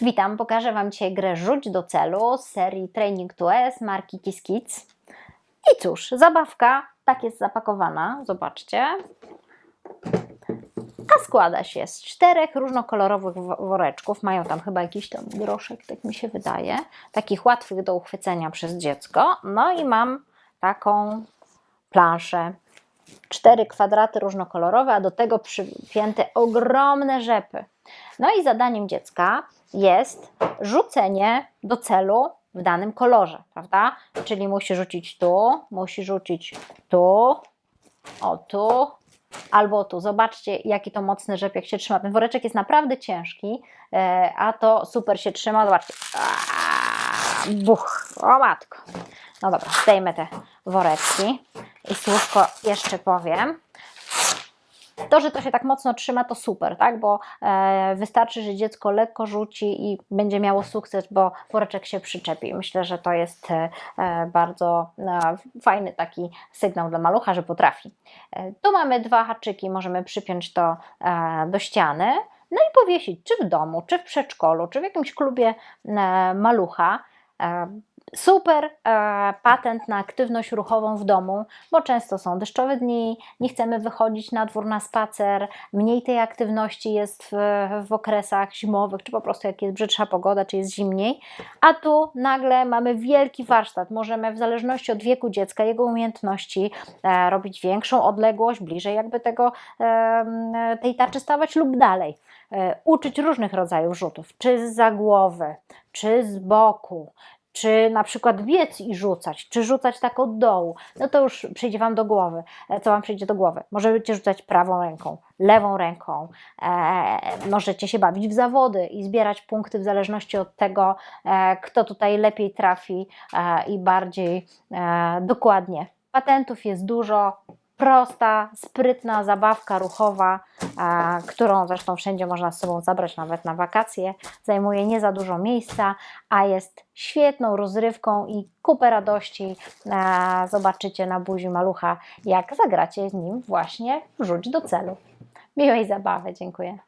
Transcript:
Witam, pokażę Wam dzisiaj grę Rzuć do celu z serii Training to S marki Kiss Kids. I cóż, zabawka tak jest zapakowana, zobaczcie. A składa się z czterech różnokolorowych wo- woreczków. Mają tam chyba jakiś tam groszek, tak mi się wydaje. Takich łatwych do uchwycenia przez dziecko. No i mam taką planszę. Cztery kwadraty różnokolorowe, a do tego przypięte ogromne rzepy. No i zadaniem dziecka jest rzucenie do celu w danym kolorze, prawda? Czyli musi rzucić tu, musi rzucić tu, o tu, albo tu. Zobaczcie, jaki to mocny rzep, jak się trzyma. Ten woreczek jest naprawdę ciężki, e, a to super się trzyma. Zobaczcie. Buch, o matko. No dobra, zdejmę te woreczki i słówko jeszcze powiem. To, że to się tak mocno trzyma, to super, tak? Bo e, wystarczy, że dziecko lekko rzuci i będzie miało sukces, bo woreczek się przyczepi. Myślę, że to jest e, e, bardzo e, fajny taki sygnał dla malucha, że potrafi. E, tu mamy dwa haczyki, możemy przypiąć to e, do ściany. No i powiesić, czy w domu, czy w przedszkolu, czy w jakimś klubie e, malucha. E, Super e, patent na aktywność ruchową w domu, bo często są deszczowe dni, nie chcemy wychodzić na dwór na spacer, mniej tej aktywności jest w, w okresach zimowych, czy po prostu jak jest brzydsza pogoda, czy jest zimniej, a tu nagle mamy wielki warsztat. Możemy w zależności od wieku dziecka, jego umiejętności e, robić większą odległość, bliżej jakby tego, e, tej tarczy stawać lub dalej. E, uczyć różnych rodzajów rzutów, czy z za głowy, czy z boku, czy na przykład biec i rzucać, czy rzucać tak od dołu, no to już przyjdzie Wam do głowy. E, Co Wam przyjdzie do głowy? Możecie rzucać prawą ręką, lewą ręką, e, możecie się bawić w zawody i zbierać punkty w zależności od tego, e, kto tutaj lepiej trafi e, i bardziej e, dokładnie. Patentów jest dużo. Prosta, sprytna zabawka ruchowa, e, którą zresztą wszędzie można z sobą zabrać, nawet na wakacje. Zajmuje nie za dużo miejsca, a jest świetną rozrywką i kupę radości zobaczycie na buzi malucha, jak zagracie z nim właśnie w rzuć do celu. Miłej zabawy, dziękuję.